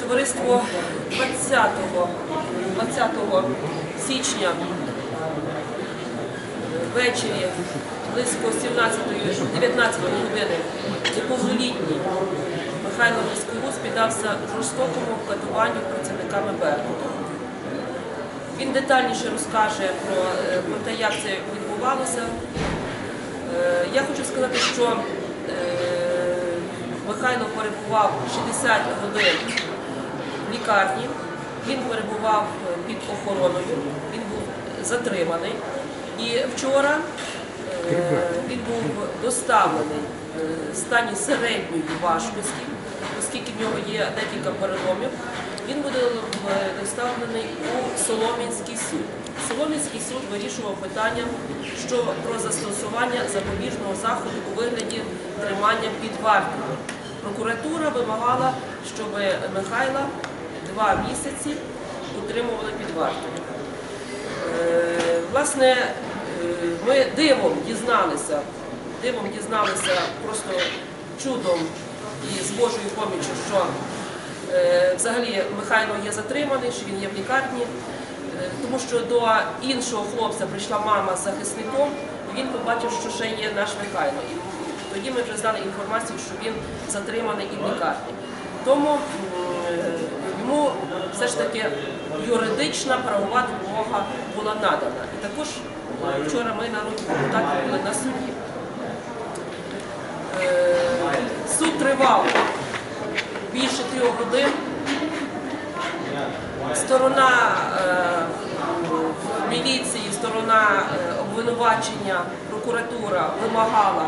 Товариство 20, 20 січня ввечері близько 17-19 години неповнолітній Михайло Москвус піддався жорстокому катуванню працівниками Беркуту. Він детальніше розкаже про, е, про те, як це відбувалося. Е, Я хочу сказати, що Михайло перебував 60 годин в лікарні, він перебував е, під охороною, він був затриманий. І вчора е, він був доставлений е, в стані середньої важкості, оскільки в нього є декілька переломів. Він буде доставлений у Солом'янський суд. Солом'янський суд вирішував питання про застосування запобіжного заходу у вигляді тримання під вартою. Прокуратура вимагала, щоб Михайла два місяці утримували під вартою. Е, Власне, е, ми дивом дізналися, дивом дізналися просто чудом і з Божою поміччю, що е, взагалі Михайло є затриманий, що він є в лікарні, тому що до іншого хлопця прийшла мама з захисником, і він побачив, що ще є наш Михайло. Тоді ми вже знали інформацію, що він затриманий і в лікарні. Тому е, йому все ж таки юридична правова допомога була надана. І також вчора ми народні депутати були на суді. Е, Суд тривав більше трьох годин. Сторона е, міліції, сторона обвинувачення, прокуратура вимагала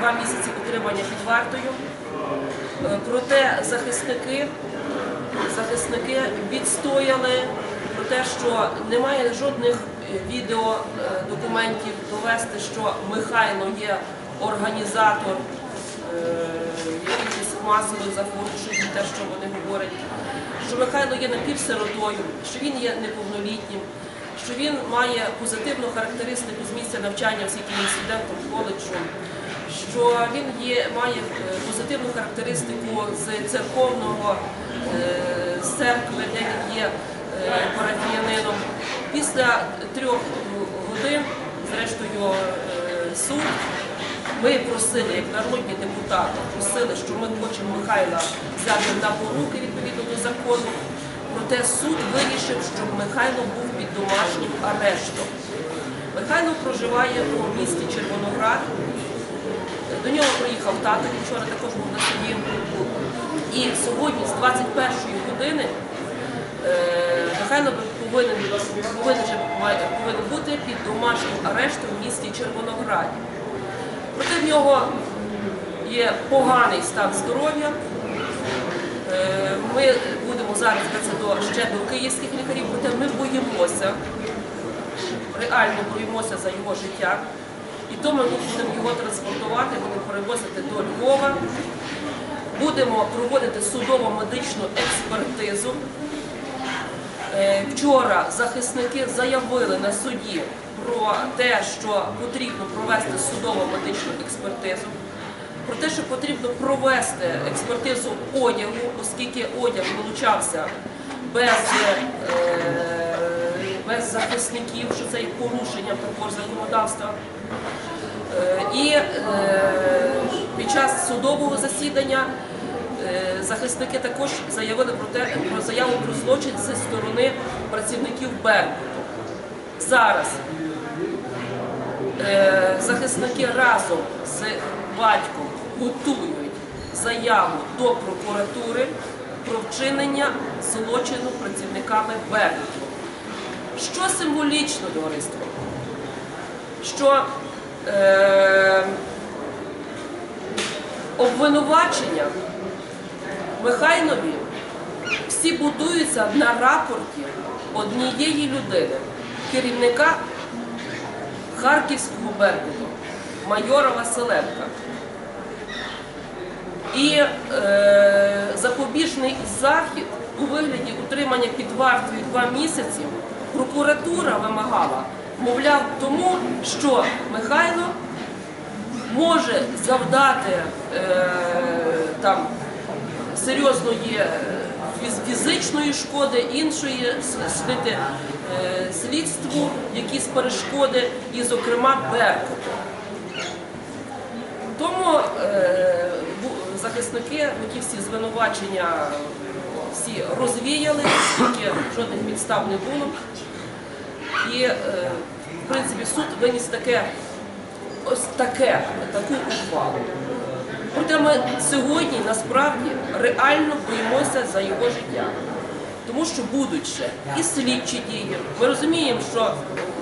два місяці утримання під вартою. Е, Проте захисники, захисники відстояли про те, що немає жодних е, відеодокументів довести, що Михайло є організатор е, якихось масових заворушень, те, що вони говорять, що Михайло є напівсиротою, що він є неповнолітнім, що він має позитивну характеристику з місця навчання, оскільки є студентом коледжу, що він є, має е, позитивну характеристику з церковного е, з церкви, де він є е, парафіянином. Після трьох годин, зрештою, суд ми просили, як народні депутати, просили, що ми хочемо Михайла взяти на поруки відповідно до закону. Проте суд вирішив, щоб Михайло був під домашнім арештом. Михайло проживає у місті Червоноград. До нього приїхав тато, він вчора також був на суді. І сьогодні з 21 години е, Михайло повинен, повинен, повинен бути під домашнім арештом в місті Червонограді. Проте в нього є поганий стан здоров'я. Ми будемо зараз до ще до київських лікарів, проте ми боїмося, реально боїмося за його життя. І тому ми будемо його транспортувати, будемо перевозити до Львова, будемо проводити судово-медичну експертизу. Е, Вчора захисники заявили на суді про те, що потрібно провести судово-медичну експертизу, про те, що потрібно провести експертизу одягу, оскільки одяг вилучався без, е, без захисників, що це є порушенням також законодавства. Е, І е, під час судового засідання захисники також заявили про те про заяву про злочин зі сторони працівників Беркуту. Зараз захисники разом з батьком готують заяву до прокуратури про вчинення злочину працівниками Беркуту. Що символічно, товариство? Що е, обвинувачення Михайлові всі будуються на рапорті однієї людини, керівника Харківського Беркуту, майора Василенка. І е, запобіжний захід у вигляді утримання під вартою два місяці прокуратура вимагала, мовляв, тому що Михайло може завдати е, там серйозної е, фізичної шкоди, іншої с- слити е, слідству якісь перешкоди, і, зокрема, Беркут. Тому е, захисники ну, ті всі звинувачення всі розвіяли, оскільки жодних підстав не було. І, е, в принципі, суд виніс таке, ось таке, таку ухвалу. Проте ми сьогодні насправді реально боїмося за його життя. Тому що будуть ще і слідчі дії. Ми розуміємо, що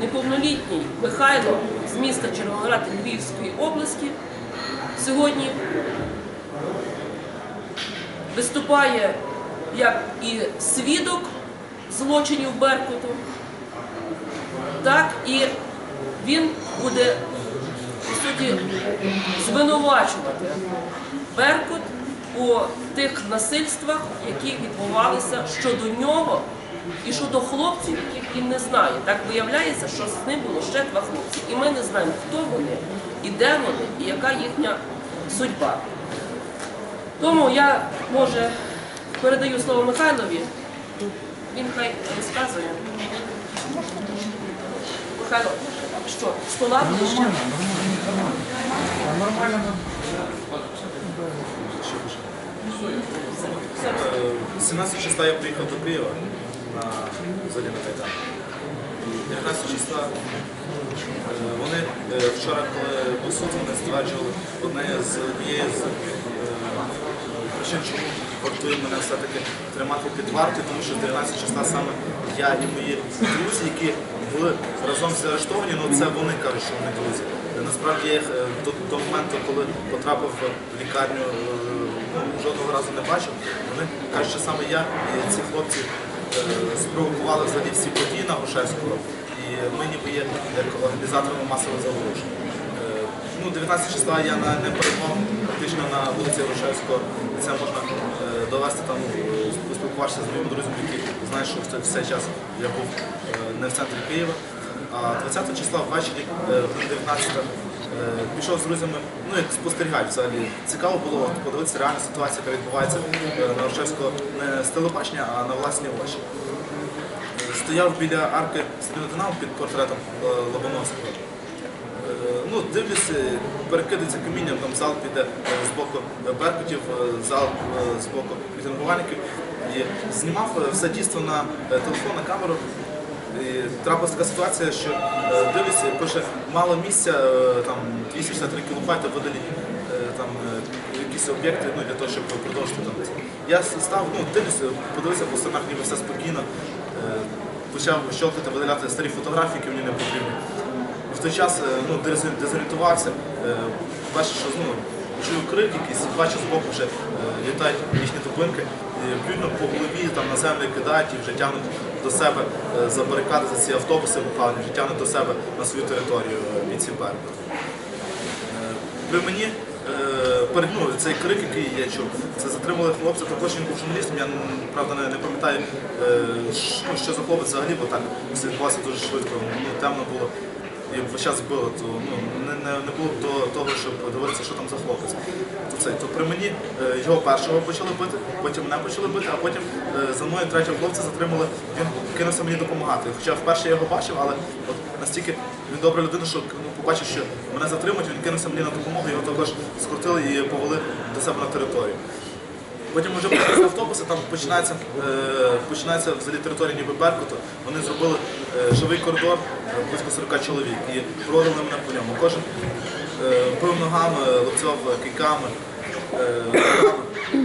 неповнолітній Михайло з міста Червоноград Львівської області сьогодні виступає як і свідок злочинів Беркуту, так і він буде по суті звинувачувати Беркут у тих насильствах, які відбувалися щодо нього і щодо хлопців, яких він не знає. Так виявляється, що з ним було ще два хлопці. І ми не знаємо, хто вони, і де вони, і яка їхня судьба. Тому я, може, передаю слово Михайлові. Він хай розказує. Михайло, що, стола буде ще? Е, 17 числа я приїхав до Києва на взагалі на Кайдан. 19 числа вони е, вчора, коли був суд, вони стверджували одне з однієї з причин, чому вартує мене все-таки тримати під вартою, тому що 19 числа саме я і мої друзі, які були разом заарештовані, ну це вони кажуть, що вони друзі. Е, Насправді я їх е, до, до моменту, коли потрапив в лікарню, е, ну, жодного разу не бачив. Вони кажуть, що саме я і ці хлопці спровокували взагалі всі події на Грушевського. І ми ніби є як організаторами масових заворушень. Е, Ну, 19 числа я не перебував практично на вулиці Грушевського. І це можна е, довести там, поспілкуватися з моїми друзями, які знають, що в цей час я був е, не в центрі Києва. А 20 числа ввечері, е, в 19 е, пішов з друзями, ну як спостерігач взагалі. Цікаво було подивитися реальну ситуацію, яка відбувається на Грушевського не з телебачення, а на власні очі. Стояв біля арки Динамо під портретом Лобановського. Е, Ну, дивлюся, перекидається камінням, там зал піде е, з боку беркутів, е, зал з боку мітингувальників. І знімав все дійство на телефон, на камеру. І трапилася така ситуація, що дивлюся, пише мало місця, там 263 кілобайти видалі там якісь об'єкти ну, для того, щоб продовжити там. Я став, ну, дивлюся, подивився по сторонах, ніби все спокійно. Почав щелкати, видаляти старі фотографії, які мені не потрібні. Той час е, ну, дезорієнтувався, е, що ну, чую крик якийсь, бачу збоку вже е, літають їхні дубинки, і по голові, там на землю кидають і вже тягнуть до себе за барикади, за ці автобуси випалені, вже тягнуть до себе на свою територію бійці Беркут. Е, При мені перед ну, цей крик, який я чув, це затримали хлопця, також він був журналістом, я правда не, пам'ятаю, ну, що за хлопець взагалі, бо так все відбувалося дуже швидко, ну, темно було. Весь час збило, то ну, не, не, не було б до того, щоб дивитися, що там за хлопець. То, це, то при мені е, його першого почали бити, потім мене почали бити, а потім е, за мною третього хлопця затримали, він кинувся мені допомагати. Хоча вперше я його бачив, але от настільки він добра людина, що ну, побачив, що мене затримують, він кинувся мені на допомогу, його також скрутили і повели до себе на територію. Потім вже з автобуси, там починається, е, починається взагалі територія ніби Беркуту. Вони зробили живий коридор, е, близько 40 чоловік, і проводили мене по ньому. Кожен е, бив ногами, лупцював кийками, е,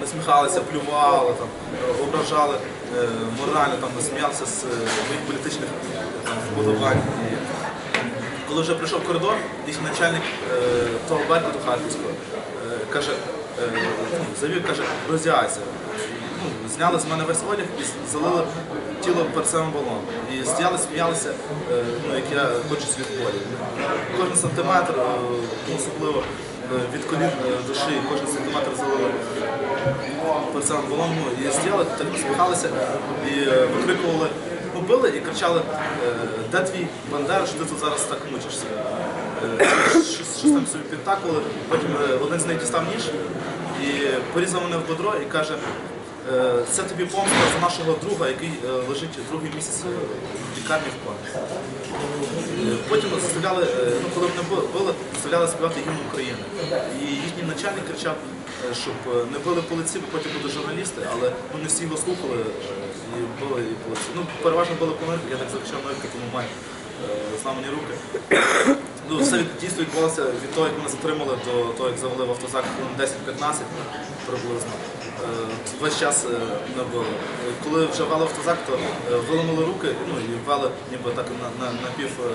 насміхалися, плювали, там, е, ображали е, морально, там, сміялися з е, моїх політичних е, вподобань. Коли вже прийшов коридор, їхній начальник е, того Беркуту Харківського е, каже, е, ну, завів, каже, роздягайся. Ну, зняли з мене весь одяг і залили тіло перцевим балоном. І стояли, сміялися, е, ну, як я хочу світ болі. Кожен сантиметр, е, особливо е, від колін до шиї, кожен сантиметр залили перцевим балоном. Ну, і стояли, так насміхалися і викрикували, ну, і кричали, де твій бандера, що ти тут зараз так мучишся. Щось там собі підтакували, потім один з них дістав ніж і порізав мене в бедро і каже, «Е, це тобі помста за нашого друга, який е, лежить другий місяць е, в лікарні в. Е, Потім заставляли, е, ну коли мене били- заставляли співати гімн України. І їхній начальник кричав, е, щоб е, не били по лиці, бо потім будуть журналісти, але ну, не всі його слухали е, і били і по лиці. Ну, переважно били по нирках, я так захищав нирки, тому маю е, зламані руки. Ну, все дійсно відбувалося від того, як мене затримали до того, як завели в автозак 10-15 приблизно. Е, Весь час е, не було. Е, Коли вже вели автозак, то е, виламали руки ну, і вели ніби так на, на, напів е,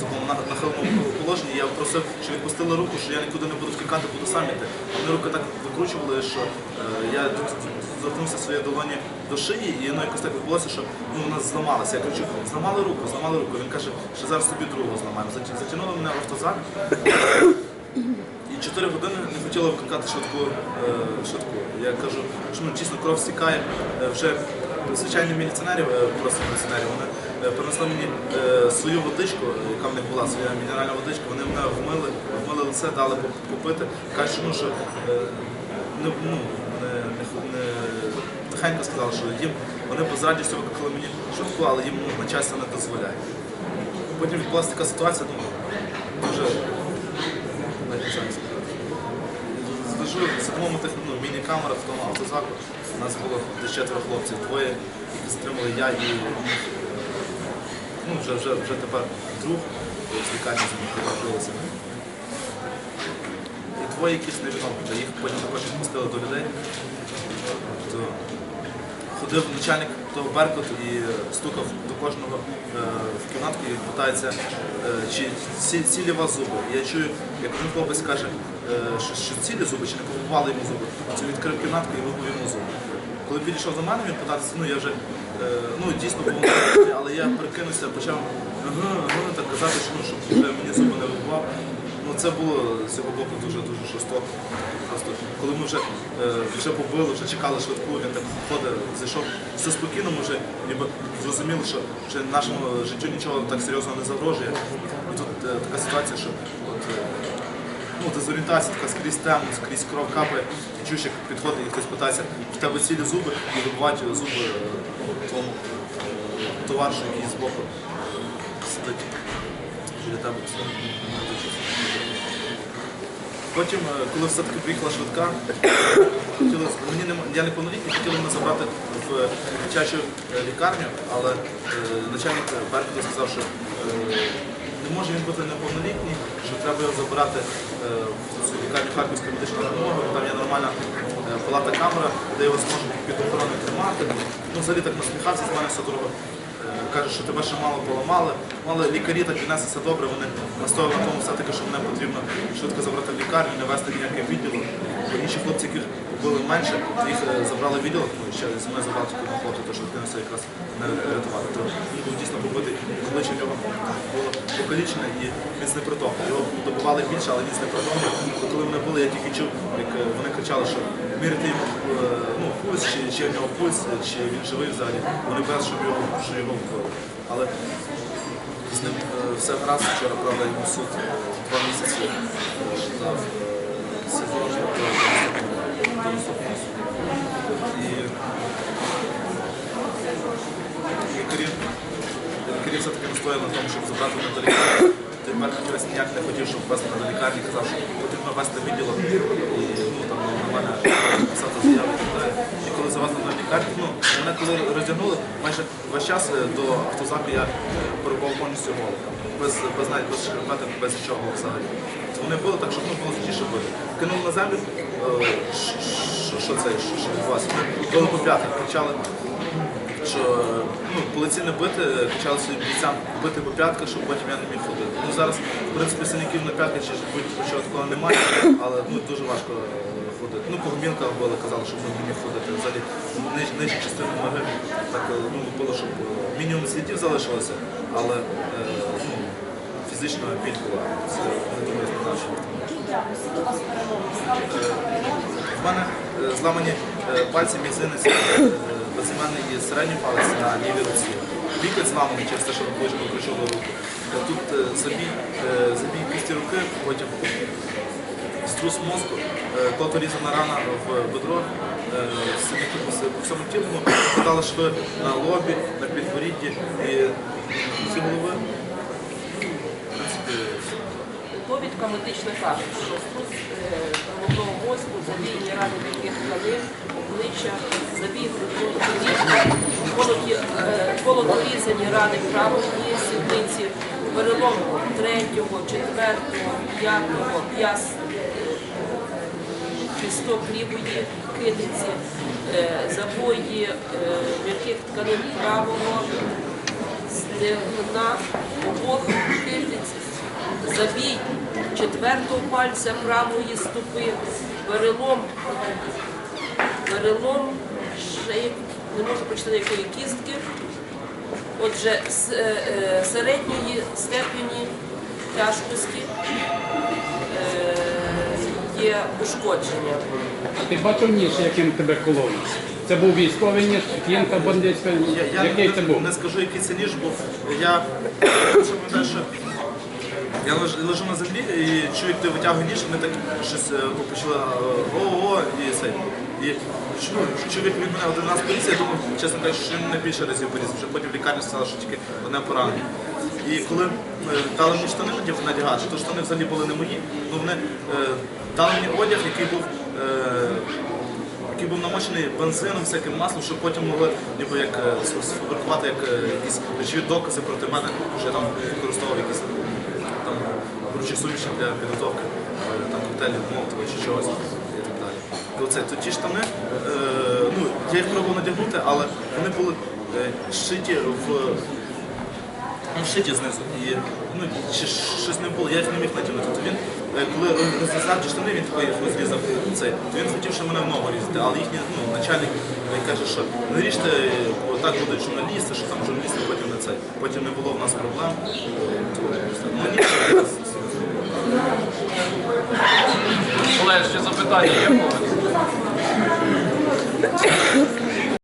в на- нахиленому положенні. Я просив, щоб відпустили руку, що я нікуди не буду втікати, буду сам іти. Вони руки так викручували, що е, я доторкнувся своєї долоні до шиї, і воно якось так відбулося, що ну, вона зламалася. Я кричу, зламали руку, зламали руку. Він каже, що зараз тобі другу зламаємо. Затягнули мене в автозак. 4 години не хотіли викликати швидку. е, швидку. Я кажу, що ну, дійсно кров стікає. Е, Вже звичайні міліціонерів, е, просто міліціонерів, вони принесли мені свою водичку, яка в них була, своя мінеральна водичка, вони мене вмили, вмили лице, дали поп- попити. Кажуть, що, ну, що не, ну, не, не, тихенько сказали, що їм вони б з радістю викликали мені швидку, але їм ну, начальство не дозволяє. Потім відбулася така ситуація, ну, дуже навіть нічого не самому ну, міні-камера в тому автозаку. У нас було четверо хлопців, двоє, які затримали я і ну, вже, вже, вже тепер друг з лікарні з ним подружилися. І двоє якісь невідомо, їх потім також відпустили до людей. То ходив начальник того Беркуту і стукав до кожного е, в кімнатку і питається, е, чи цілі вас зуби. Я чую, як один хлопець каже, е, що, цілі зуби, чи не побували йому зуби. Це відкрив кімнатку і вибив йому зуби. Коли підійшов до мене, він питався, ну я вже ну, дійсно був але я прикинувся, почав ага, так казати, що, ну, щоб вже мені зуби не вибивав. Це було з його боку дуже дуже жорстоко. Просто коли ми вже, е, вже побили, вже чекали швидку, він так ходить, зайшов все спокійно, ми вже ніби зрозуміли, що вже нашому життю нічого так серйозно не загрожує. І тут е, така ситуація, що от, е, ну, дезорієнтація така скрізь темно, скрізь кров капає, чуєш, як підходить і хтось питається, в тебе цілі зуби і вибивають зуби твоєму товаришу, який збоку сидить біля тебе. Потім, е, коли все-таки приїхала швидка, хотіли, нема- я не повнолітній, хотіли мене забрати в е, дитячу е, лікарню, але начальник Беркута сказав, що не може він бути неповнолітній, що треба його забирати в цю лікарню Харківської медичної допомоги, там є нормальна палата камера, де його зможуть під охороною тримати. Ну, взагалі так насміхався з мене все дорого. Каже, що тебе ще мало поламали. Ну, Але лікарі так віднесли все добре, вони настояли на тому все-таки, що мене потрібно швидко забрати в лікарню, не вести відділок. Бо інші хлопці, яких були менше, їх е, забрали в відділок, ну, ще з мене забрали одного хлопця, то що кинувся якраз не рятувати. То він був дійсно побитий, обличчя нього було покалічене і він знепритомний. Його добивали більше, але він знепритомний. То коли мене були, я тільки чув, як е, вони кричали, що міряти йому е, ну, пульс, чи, чи в нього пульс, чи він живий взагалі. Вони без, щоб його, що його вбили. Але з ним е, все гаразд, вчора правда йому суд два місяці е, дав е, суду. І лікарі, лікарі все-таки настояли на тому, щоб забрати лікарні. Тепер хтось ніяк не хотів, щоб вести до лікарні, казав, що потрібно вести відділок і ну, там, на мене писати далі. І коли завезли мене ну, мене коли роздягнули, майже весь час е, до автозаку я е, перебував повністю голий. Без, без, навіть без шкарпеток, без нічого взагалі. Вони били так, щоб ну, було зручніше бити. Кинули на землю, е, що- це, що відбувалося? Били по п'ятах, кричали, що ну, полиці не бити, кричали своїм бійцям бити по п'ятках, щоб потім я не міг ходити. Ну зараз, в принципі, синяків на п'ятках чи будь-чого такого немає, але ну, дуже важко е, ходити. Ну, погомінка були, казали, щоб не ходити. Взагалі ниж, нижча частина ноги так е, ну, було, щоб е, мінімум слідів залишилося, але е, ну, фізична біль була. Це діагноз у мене зламані пальці мізинець, безіменний і середній палець на лівій руці. Лікоть зламаний через те, що рукою покручили руку. Е, Тут забій, кісті руки, потім струс мозку, Е, тобто різана рана в бедро, е, по всьому тілу, питали шви на лобі, на підборідді і всі голови. Довідка медична каже, що вкус головного е, мозку завійні рани таких тканин, обличчя, забій грудного колодорізані рани правої сідниці, перелом 3, 4, 5, 5 місток лівої китиці, е, забої е, м'яких тканин правого стегна обох китиць, забій четвертого пальця правої ступи, перелом, перелом шиї, не можу прочитати якої кістки. Отже, е, середньої степені тяжкості є ушкодження. А ти бачив ніж, яким тебе кололи? Це був військовий ніж, фінка бандитська, Я, я який не, це був? не скажу, який це ніж, бо я що пам'ятаю, що я лежу, лежу на землі і чую, як ти витягує ніж, вони так щось е, почали е, о-о і це. І чую, чоловік від мене один раз поліція, я думав, чесно кажучи, що він не більше разів поліз. Вже потім в лікарні сказали, що тільки одне поранення. І коли е, дали мені штани надяг- надягати, то штани взагалі були не мої, ну вони е, дали мені одяг, який був. Е, який був намочений бензином, всяким маслом, щоб потім могли ніби як е, сфабрикувати як е, якісь речові докази проти мене, що я там використовував якісь там ручі суміші для підготовки е, там коктейлів, молотова чи чогось оце, то ті штани, е, ну, я їх пробував надягнути, але вони були е, шиті в ну, шиті знизу. І ну, чи щось не було, я не міг натягнути. То він, е, коли розрізав штани, він такий розрізав цей, то він хотів, щоб мене в ногу різати. Але їхній ну, начальник е, каже, що не ріжте, бо так будуть журналісти, що там журналісти потім не це. Потім не було в нас проблем. Ну, ні, Олег, ще запитання є?